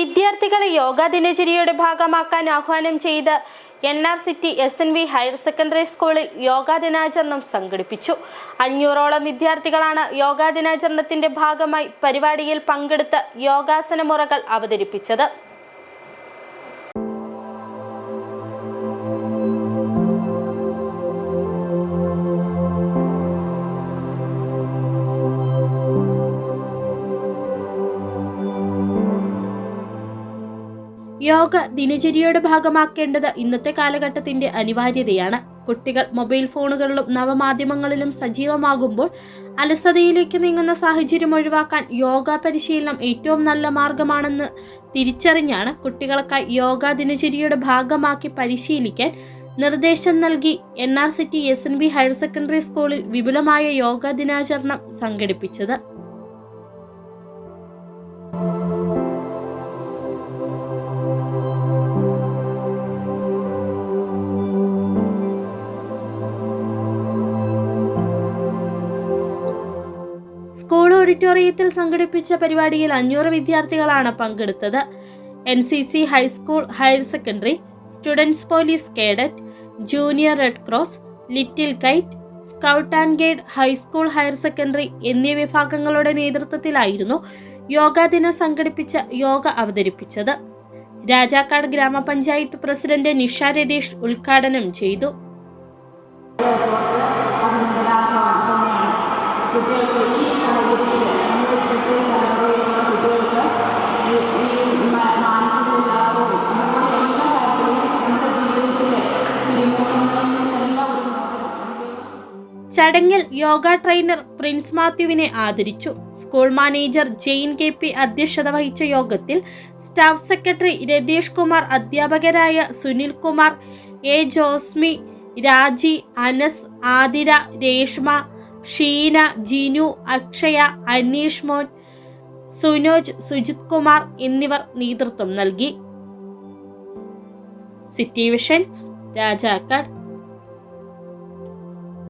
വിദ്യാർത്ഥികളെ യോഗാ ദിനചര്യയുടെ ഭാഗമാക്കാൻ ആഹ്വാനം ചെയ്ത് N R city S N V higher secondary സ്കൂളിൽ യോഗാ ദിനാചരണം സംഘടിപ്പിച്ചു. അഞ്ഞൂറോളം വിദ്യാർത്ഥികളാണ് യോഗാ ദിനാചരണത്തിന്റെ ഭാഗമായി പരിപാടിയിൽ പങ്കെടുത്ത് യോഗാസന മുറകൾ അവതരിപ്പിച്ചത്. യോഗ ദിനചര്യയുടെ ഭാഗമാക്കേണ്ടത് ഇന്നത്തെ കാലഘട്ടത്തിന്റെ അനിവാര്യതയാണ്. കുട്ടികൾ മൊബൈൽ ഫോണുകളിലും നവമാധ്യമങ്ങളിലും സജീവമാകുമ്പോൾ അലസതയിലേക്ക് നീങ്ങുന്ന സാഹചര്യം ഒഴിവാക്കാൻ യോഗ പരിശീലനം ഏറ്റവും നല്ല മാർഗമാണെന്ന് തിരിച്ചറിഞ്ഞാണ് കുട്ടികൾക്കായി യോഗ ദിനചര്യയുടെ ഭാഗമാക്കി പരിശീലിക്കാൻ നിർദ്ദേശം നൽകി. N R city S N B higher secondary സ്കൂളിൽ വിപുലമായ യോഗ ദിനാചരണം സംഘടിപ്പിച്ചത്. സ്കൂൾ ഓഡിറ്റോറിയത്തിൽ സംഘടിപ്പിച്ച പരിപാടിയിൽ അഞ്ഞൂറ് വിദ്യാർത്ഥികളാണ് പങ്കെടുത്തത്. N C C high school higher secondary students police cadet junior red cross little kite scout and guide high school higher secondary എന്നീ വിഭാഗങ്ങളുടെ നേതൃത്വത്തിലായിരുന്നു യോഗാ ദിനം സംഘടിപ്പിച്ച യോഗ അവതരിപ്പിച്ചത്. രാജാക്കാട് ഗ്രാമപഞ്ചായത്ത് പ്രസിഡന്റ് നിഷ രതീഷ് ഉദ്ഘാടനം ചെയ്തു. ചടങ്ങിൽ യോഗ ട്രെയിനർ പ്രിൻസ് മാത്യുവിനെ ആദരിച്ചു. School manager Jain K P അധ്യക്ഷത വഹിച്ച യോഗത്തിൽ സ്റ്റാഫ് സെക്രട്ടറി രതീഷ് കുമാർ അധ്യാപകരായ സുനിൽ കുമാർ എ ജോസ്മി രാജി അനസ് ആതിര രേഷ്മ ഷീന ജിനു അക്ഷയ അനീഷ് മോൻ സുനോജ് സുജിത് കുമാർ എന്നിവർ നേതൃത്വം നൽകി. City vision Rajakkad